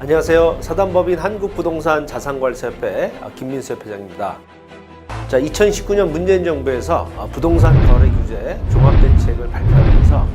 안녕하세요. 사단법인 한국부동산 자산관리사협회 김민수 협회장입니다. 자, 2019년 문재인 정부에서 어, 부동산 거래 규제 종합대책을 발표하면서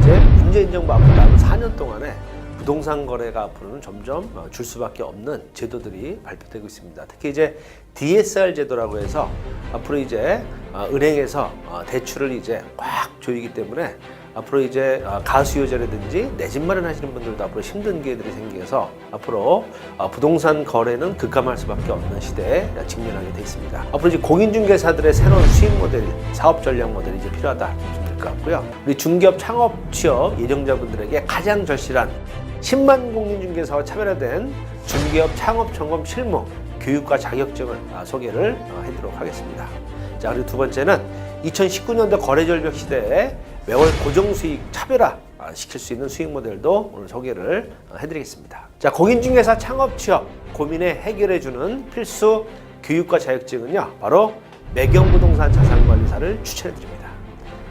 이제 문재인 정부 앞으로 남은 4년 동안에 부동산 거래가 앞으로는 점점 어, 줄 수밖에 없는 제도들이 발표되고 있습니다. 특히 이제 DSR 제도라고 해서 앞으로 이제 어, 은행에서 어, 대출을 이제 꽉 조이기 때문에 앞으로 이제 어, 가수요자라든지 내 집 마련하시는 분들도 앞으로 힘든 기회들이 생겨서 앞으로 어, 부동산 거래는 급감할 수밖에 없는 시대에 직면하게 돼 있습니다. 앞으로 이제 공인중개사들의 새로운 수익 모델, 사업 전략 모델이 이제 필요하다 보시면 될 것 같고요. 우리 중기업 창업 취업 예정자분들에게 가장 절실한 10만 공인중개사와 차별화된 중개업 창업 점검 실무 교육과 자격증을 아, 소개를 어, 해드리도록 하겠습니다. 자 그리고 두 번째는 2019년도 거래절벽 시대에 매월 고정 수익 차별화 아, 시킬 수 있는 수익 모델도 오늘 소개를 어, 해드리겠습니다. 자 공인중개사 창업 취업 고민에 해결해주는 필수 교육과 자격증은요 바로 매경부동산 자산관리사를 추천해드립니다.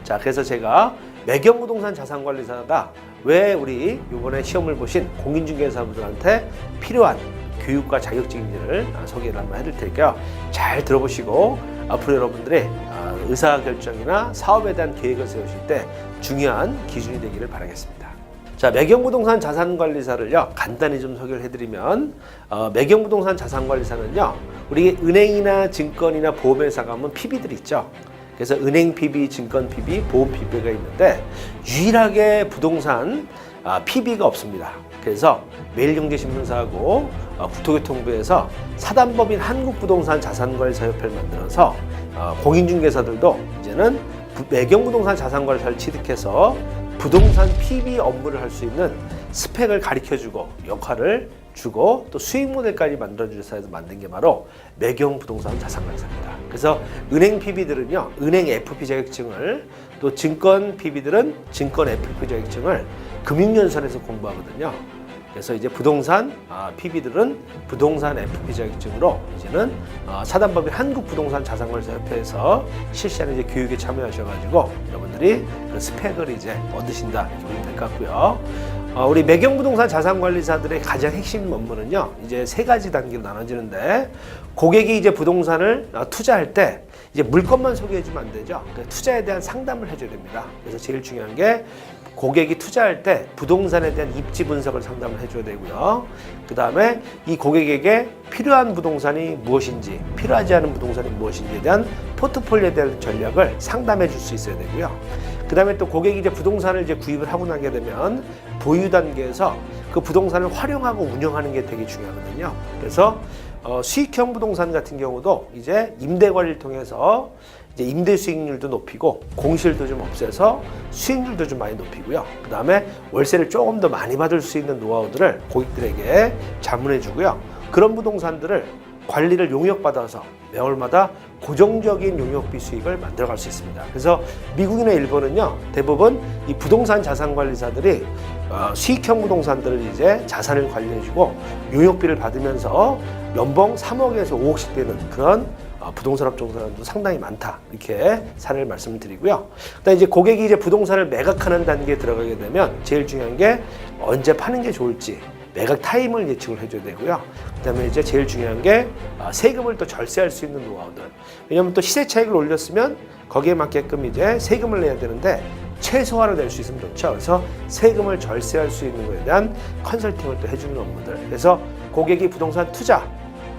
자, 그래서 제가 매경부동산 자산관리사가 왜 우리 이번에 시험을 보신 공인중개사분들한테 필요한 교육과 자격증인지를 아, 소개를 한번 해드릴 테니까요. 잘 들어보시고 앞으로 여러분들의 아, 의사 결정이나 사업에 대한 계획을 세우실 때 중요한 기준이 되기를 바라겠습니다. 자, 매경부동산 자산관리사를요 간단히 좀 소개를 해드리면 어, 매경부동산 자산관리사는요 우리 은행이나 증권이나 보험회사 가면 PB들 있죠. 그래서 은행 PB, 증권 PB, 보험 PB가 있는데 유일하게 부동산 아, PB가 없습니다. 그래서 매일경제신문사하고 어, 국토교통부에서 사단법인 한국부동산 자산관리사협회를 만들어서 어, 공인중개사들도 이제는 부- 매경부동산 자산관리사를 취득해서 부동산 PB 업무를 할 수 있는 스펙을 가르쳐주고 역할을 주고 또 수익 모델까지 만들어주셔서 해서 만든 게 바로 매경 부동산 자산관리사입니다. 그래서 은행 PB들은요, 은행 FP 자격증을 또 증권 PB들은 증권 FP 자격증을 금융연수원에서 공부하거든요. 그래서 이제 부동산 아, PB들은 부동산 FP 자격증으로 이제는 어, 사단법인 한국부동산 자산관리사협회에서 실시하는 이제 교육에 참여하셔가지고 여러분들이 그 스펙을 이제 얻으신다 이렇게 보시면 될 것 같고요. 어, 우리 매경부동산 자산관리사들의 가장 핵심 업무는요, 이제 세 가지 단계로 나눠지는데 고객이 이제 부동산을 어, 투자할 때 이제 물건만 소개해주면 안 되죠. 그 투자에 대한 상담을 해줘야 됩니다. 그래서 제일 중요한 게 고객이 투자할 때 부동산에 대한 입지 분석을 상담을 해줘야 되고요. 그 다음에 이 고객에게 필요한 부동산이 무엇인지, 필요하지 않은 부동산이 무엇인지에 대한 포트폴리오에 대한 전략을 상담해 줄 수 있어야 되고요. 그 다음에 또 고객이 이제 부동산을 이제 구입을 하고 나게 되면 보유 단계에서 그 부동산을 활용하고 운영하는 게 되게 중요하거든요. 그래서 어, 수익형 부동산 같은 경우도 이제 임대 관리를 통해서 이제 임대 수익률도 높이고 공실도 좀 없애서 수익률도 좀 많이 높이고요. 그 다음에 월세를 조금 더 많이 받을 수 있는 노하우들을 고객들에게 자문해 주고요. 그런 부동산들을 관리를 용역받아서 매월마다 고정적인 용역비 수익을 만들어갈 수 있습니다. 그래서 미국이나 일본은요 대부분 이 부동산 자산 관리사들이 어, 수익형 부동산들을 이제 자산을 관리해주고 용역비를 받으면서 연봉 3억에서 5억씩 되는 그런 어, 부동산 업 종사람도 상당히 많다 이렇게 사례를 말씀을 드리고요. 그다음 이제 고객이 이제 부동산을 매각하는 단계에 들어가게 되면 제일 중요한 게 언제 파는 게 좋을지 매각 타임을 예측을 해줘야 되고요. 그다음에 이제 제일 중요한 게 아, 세금을 또 절세할 수 있는 노하우들. 왜냐하면 또 시세 차익을 올렸으면 거기에 맞게끔 이제 세금을 내야 되는데 최소화로 낼수 있으면 좋죠. 그래서 세금을 절세할 수 있는 것에 대한 컨설팅을 또 해주는 업무들. 그래서 고객이 부동산 투자,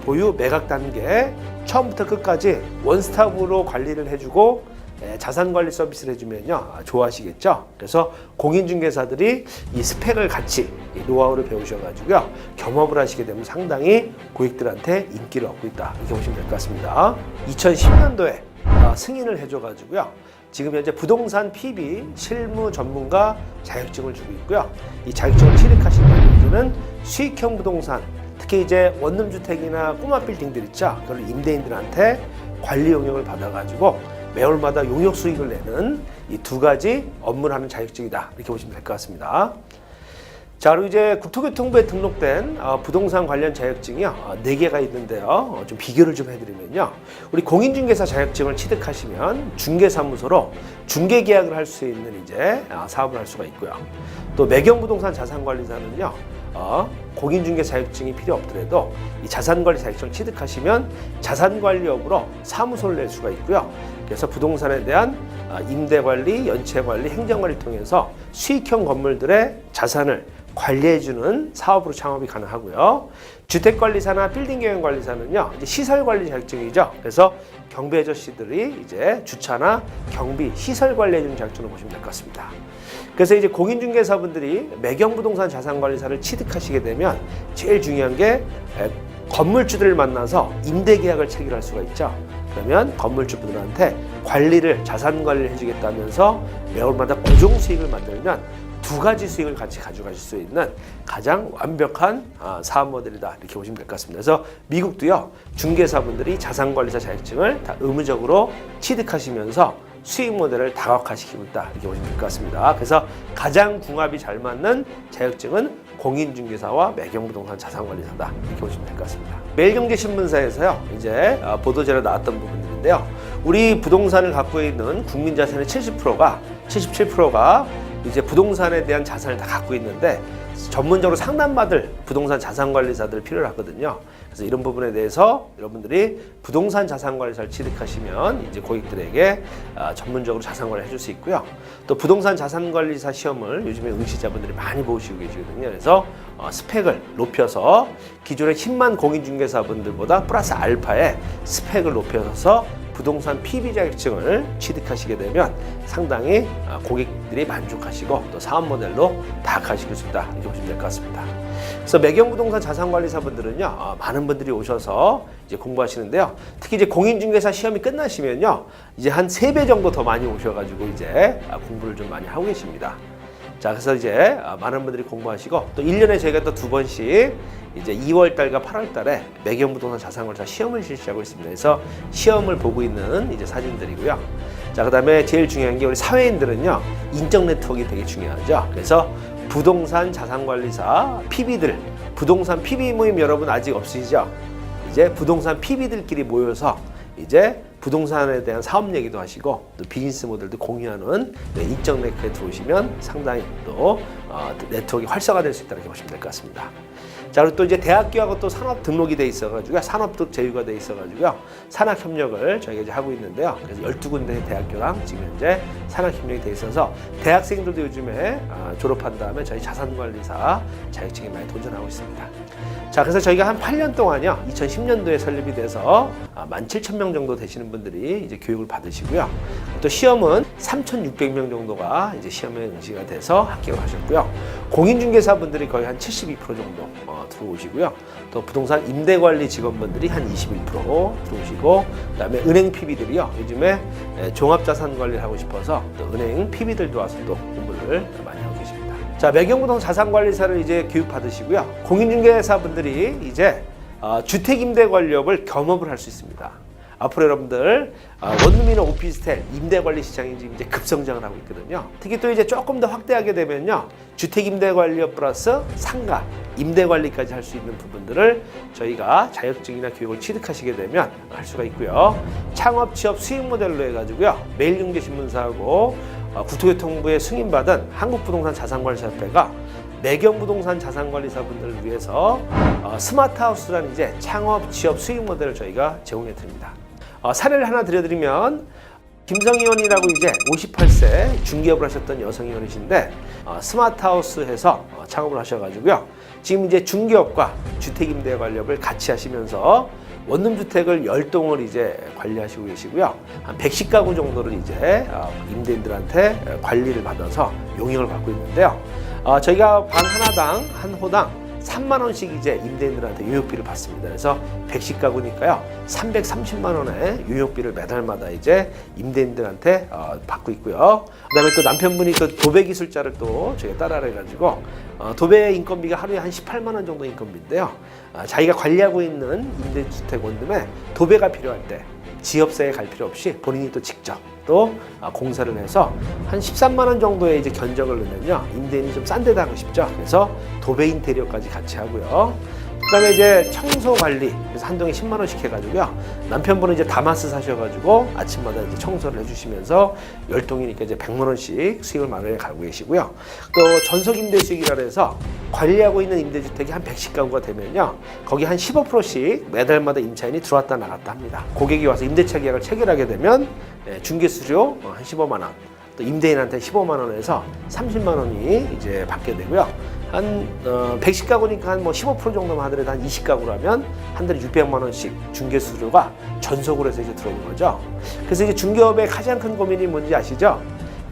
보유, 매각 단계 처음부터 끝까지 원스톱으로 관리를 해주고 예, 자산 관리 서비스를 해주면요 아, 좋아하시겠죠. 그래서 공인중개사들이 이 스펙을 같이 이 노하우를 배우셔가지고요 경험을 하시게 되면 상당히 고객들한테 인기를 얻고 있다 이렇게 보시면 될 것 같습니다. 2010년도에 아, 승인을 해줘가지고요. 지금 현재 부동산 PB 실무 전문가 자격증을 주고 있고요. 이 자격증을 취득하신다면 이제는 수익형 부동산 특히 이제 원룸 주택이나 꼬마 빌딩들 있죠. 그걸 임대인들한테 관리 용역을 받아가지고 매월마다 용역 수익을 내는 이 두 가지 업무를 하는 자격증이다 이렇게 보시면 될 것 같습니다. 자, 그리고 이제 국토교통부에 등록된 어, 부동산 관련 자격증이요. 어, 네 개가 있는데요. 어, 좀 비교를 좀 해드리면요. 우리 공인중개사 자격증을 취득하시면 중개사무소로 중개 계약을 할 수 있는 이제 아, 사업을 할 수가 있고요. 또 매경부동산 자산관리사는요. 어, 공인중개 자격증이 필요 없더라도 이 자산관리 자격증을 취득하시면 자산관리 업으로 사무소를 낼 수가 있고요. 그래서 부동산에 대한 아, 임대관리, 연체관리, 행정관리 통해서 수익형 건물들의 자산을 관리해주는 사업으로 창업이 가능하고요. 주택관리사나 빌딩경영관리사는요, 시설관리 자격증이죠. 그래서 경비 아저씨들이 이제 주차나 경비, 시설 관리해주는 자격증을 보시면 될 것 같습니다. 그래서 이제 공인중개사분들이 매경부동산 자산관리사를 취득하시게 되면 제일 중요한 게 에, 건물주들을 만나서 임대계약을 체결할 수가 있죠. 그러면 건물주분들한테 관리를 자산 관리를 해주겠다면서 매월마다 고정 수익을 만들면 두 가지 수익을 같이 가져가실 수 있는 가장 완벽한 아, 사업 모델이다 이렇게 보시면 될 것 같습니다. 그래서 미국도요 중개사분들이 자산관리사 자격증을 다 의무적으로 취득하시면서 수익 모델을 다각화시키고 있다 이렇게 보시면 될 것 같습니다. 그래서 가장 궁합이 잘 맞는 자격증은 공인중개사와 매경부동산 자산관리사다 이렇게 보시면 될 것 같습니다. 매일경제신문사에서요 이제 어, 보도자료 나왔던 부분들인데요. 우리 부동산을 갖고 있는 국민 자산의 70%가 77%가 이제 부동산에 대한 자산을 다 갖고 있는데 전문적으로 상담받을 부동산 자산관리사들 필요로 하거든요. 그래서 이런 부분에 대해서 여러분들이 부동산 자산관리사를 취득하시면 이제 고객들에게 아, 전문적으로 자산관리 해줄 수 있고요. 또 부동산 자산관리사 시험을 요즘에 응시자분들이 많이 보시고 계시거든요. 그래서 어, 스펙을 높여서 기존의 10만 공인중개사분들보다 플러스 알파의 스펙을 높여서 부동산 PB 자격증을 취득하시게 되면 상당히 아, 고객들이 만족하시고 또 사업 모델로 다각화시킬 수 있다 이렇게 보시면 될 것 같습니다. 그래서 매경부동산 자산관리사분들은요 어, 많은 분들이 오셔서 이제 공부하시는데요. 특히 이제 공인중개사 시험이 끝나시면요 이제 한 세 배 정도 더 많이 오셔가지고 이제 아, 공부를 좀 많이 하고 계십니다. 자, 그래서 이제 아, 많은 분들이 공부하시고 또 1년에 저희가 또 두 번씩 이제 2월 달과 8월 달에 매경부동산 자산관리사 시험을 실시하고 있습니다. 그래서 시험을 보고 있는 이제 사진들이고요. 자, 그다음에 제일 중요한 게 우리 사회인들은요. 인적 네트워크가 되게 중요하죠. 그래서 부동산 자산관리사 PB들 부동산 PB 모임 여러분 아직 없으시죠? 이제 부동산 PB들끼리 모여서 이제 부동산에 대한 사업 얘기도 하시고 또 비즈니스 모델도 공유하는 네, 인적 네트워크에 들어오시면 상당히 또 어, 네트워크가 활성화될 수 있다고 보시면 될 것 같습니다. 자, 그리고 또 이제 대학교하고 또 산업 등록이 돼 있어가지고요. 산업도 제휴가 돼 있어가지고요. 산학 협력을 저희가 이제 하고 있는데요. 그래서 12군데 대학교랑 지금 현재 산학 협력이 돼 있어서 대학생들도 요즘에 아, 졸업한 다음에 저희 자산관리사 자격증에 많이 도전하고 있습니다. 자, 그래서 저희가 한 8년 동안요. 2010년도에 설립이 돼서 17,000명 정도 되시는 분들이 이제 교육을 받으시고요. 또 시험은 3,600명 정도가 이제 시험에 응시가 돼서 합격을 하셨고요. 공인중개사분들이 거의 한 72% 정도 어, 들어오시고요. 또 부동산 임대관리 직원분들이 한 21% 들어오시고 그다음에 은행 PB들이요. 요즘에 에, 종합자산 관리를 하고 싶어서 또 은행 PB들도 와서 또 공부를 많이 하고 계십니다. 자, 매경부동 자산관리사를 이제 교육받으시고요. 공인중개사분들이 이제 어, 주택임대관리업을 겸업을 할 수 있습니다. 앞으로 여러분들 어, 원룸이나 오피스텔 임대관리 시장이 이제 급성장을 하고 있거든요. 특히 또 이제 조금 더 확대하게 되면요, 주택임대관리업 플러스 상가 임대관리까지 할 수 있는 부분들을 저희가 자격증이나 교육을 취득하시게 되면 할 수가 있고요. 창업 취업 수익 모델로 해가지고요, 매일경제신문사하고 어, 국토교통부에 승인받은 한국부동산 자산관리사협회가 매경부동산 자산관리사분들을 위해서 어, 스마트하우스라는 이제 창업 취업 수익 모델을 저희가 제공해 드립니다. 어, 사례를 하나 드려드리면 김성희 의원이라고 이제 58세 중개업을 하셨던 여성 의원이신데 어, 스마트하우스에서 어, 창업을 하셔가지고요. 지금 이제 중개업과 주택임대 관리업을 같이 하시면서 원룸 주택을 10동을 이제 관리하시고 계시고요. 한 110가구 정도를 이제 어, 임대인들한테 어, 관리를 받아서 용역을 받고 있는데요. 어, 저희가 방 하나당 한 호당 3만 원씩 이제 임대인들한테 유효비를 받습니다. 그래서 110 가구니까요. 330만 원의 유효비를 매달마다 이제 임대인들한테 어, 받고 있고요. 그다음에 또 남편분이 또 도배 기술자를 또 저희가 따라해 가지고 어, 도배 인건비가 하루에 한 18만 원 정도 인건비인데요. 어, 자기가 관리하고 있는 임대주택 원룸에 도배가 필요할 때 지업사에 갈 필요 없이 본인이 또 직접 또 아, 공사를 해서 한 13만 원 정도의 이제 견적을 넣으면요 임대인이 좀 싼 데다 하고 싶죠. 그래서 도배 인테리어까지 같이 하고요 그다음에 이제 청소 관리 그래서 한 동에 10만 원씩 해가지고요. 남편분은 이제 다마스 사셔가지고 아침마다 이제 청소를 해주시면서 열 동이니까 이제 100만 원씩 수익을 마련해 가고 계시고요. 또 전속 임대 수익이라 해서 관리하고 있는 임대주택이 한 110 가구가 되면요, 거기 한 15%씩 매달마다 임차인이 들어왔다 나갔다 합니다. 고객이 와서 임대차 계약을 체결하게 되면 예, 중개 수수료 한 15만 원. 또 임대인한테 15만 원에서 30만 원이 이제 받게 되고요. 한 어, 110가구니까 한 뭐 15% 정도만 하더라도 한 20가구라면 한 달에 600만 원씩 중개 수수료가 전속으로 해서 이제 들어오는 거죠. 그래서 이제 중개업의 가장 큰 고민이 뭔지 아시죠?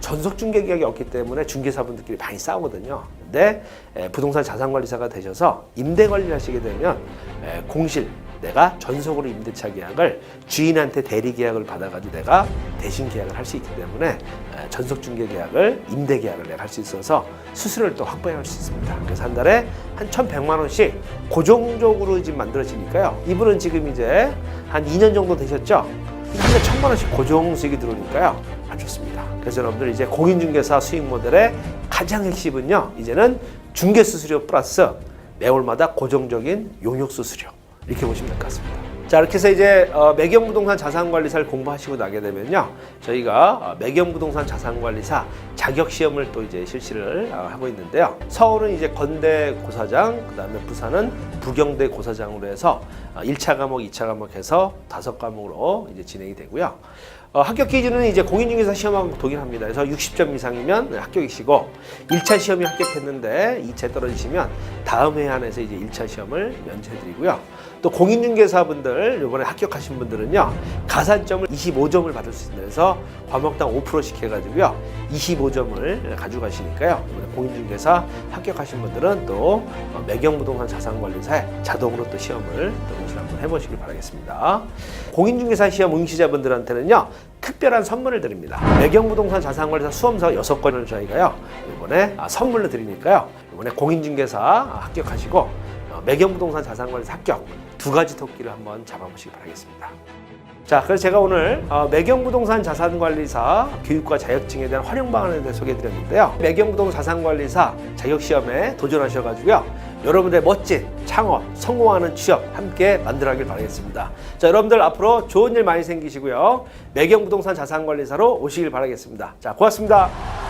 전속 중개 계약이 없기 때문에 중개사분들끼리 많이 싸우거든요. 근데 에, 부동산 자산관리사가 되셔서 임대 관리를 하시게 되면 에, 공실 내가 전속으로 임대차 계약을 주인한테 대리 계약을 받아가지고 내가 대신 계약을 할 수 있기 때문에 에, 전속 중개 계약을 임대 계약을 내가 할 수 있어서 수수료를 또 확보할 수 있습니다. 그래서 한 달에 한 1,100만 원씩 고정적으로 지금 만들어지니까요. 이분은 지금 이제 한 2년 정도 되셨죠? 한 달에 1,000만 원씩 고정 수익이 들어오니까요. 아주 좋습니다. 그래서 여러분들 이제 공인중개사 수익 모델의 가장 핵심은요. 이제는 중개 수수료 플러스 매월마다 고정적인 용역 수수료 이렇게 보시면 될 것 같습니다. 자 이렇게 해서 이제 어, 매경부동산 자산관리사를 공부하시고 나게 되면요 저희가 어, 매경부동산 자산관리사 자격 시험을 또 이제 실시를 어, 하고 있는데요 서울은 이제 건대 고사장 그 다음에 부산은 부경대 고사장으로 해서 어, 1차 과목, 2차 과목 해서 다섯 과목으로 이제 진행이 되고요. 어, 합격 기준은 이제 공인중개사 시험하고 동일합니다. 그래서 60점 이상이면 합격이시고 1차 시험이 합격했는데 2차 떨어지시면 다음 해 안에서 이제 1차 시험을 면제해드리고요. 또 공인중개사분들 이번에 합격하신 분들은요 가산점을 25점을 받을 수 있습니다. 그래서 과목당 5%씩 해가지고요 25점을 가져가시니까요 이번에 공인중개사 합격하신 분들은 또 어, 매경부동산 자산관리사에 자동으로 또 시험을 또 응시를 한번 해보시길 바라겠습니다. 공인중개사 시험 응시자분들한테는요 특별한 선물을 드립니다. 매경부동산 자산관리사 수험서 6건을 저희가요 이번에 아, 선물로 드리니까요 이번에 공인중개사 합격하시고 어, 매경부동산 자산관리사 합격 두 가지 토끼를 한번 잡아보시기 바라겠습니다. 자, 그래서 제가 오늘 어, 매경부동산 자산관리사 교육과 자격증에 대한 활용 방안에 대해 소개해드렸는데요. 매경부동산 자산관리사 자격시험에 도전하셔가지고요. 여러분들의 멋진 창업, 성공하는 취업 함께 만들어가길 바라겠습니다. 자, 여러분들 앞으로 좋은 일 많이 생기시고요. 매경부동산 자산관리사로 오시길 바라겠습니다. 자, 고맙습니다.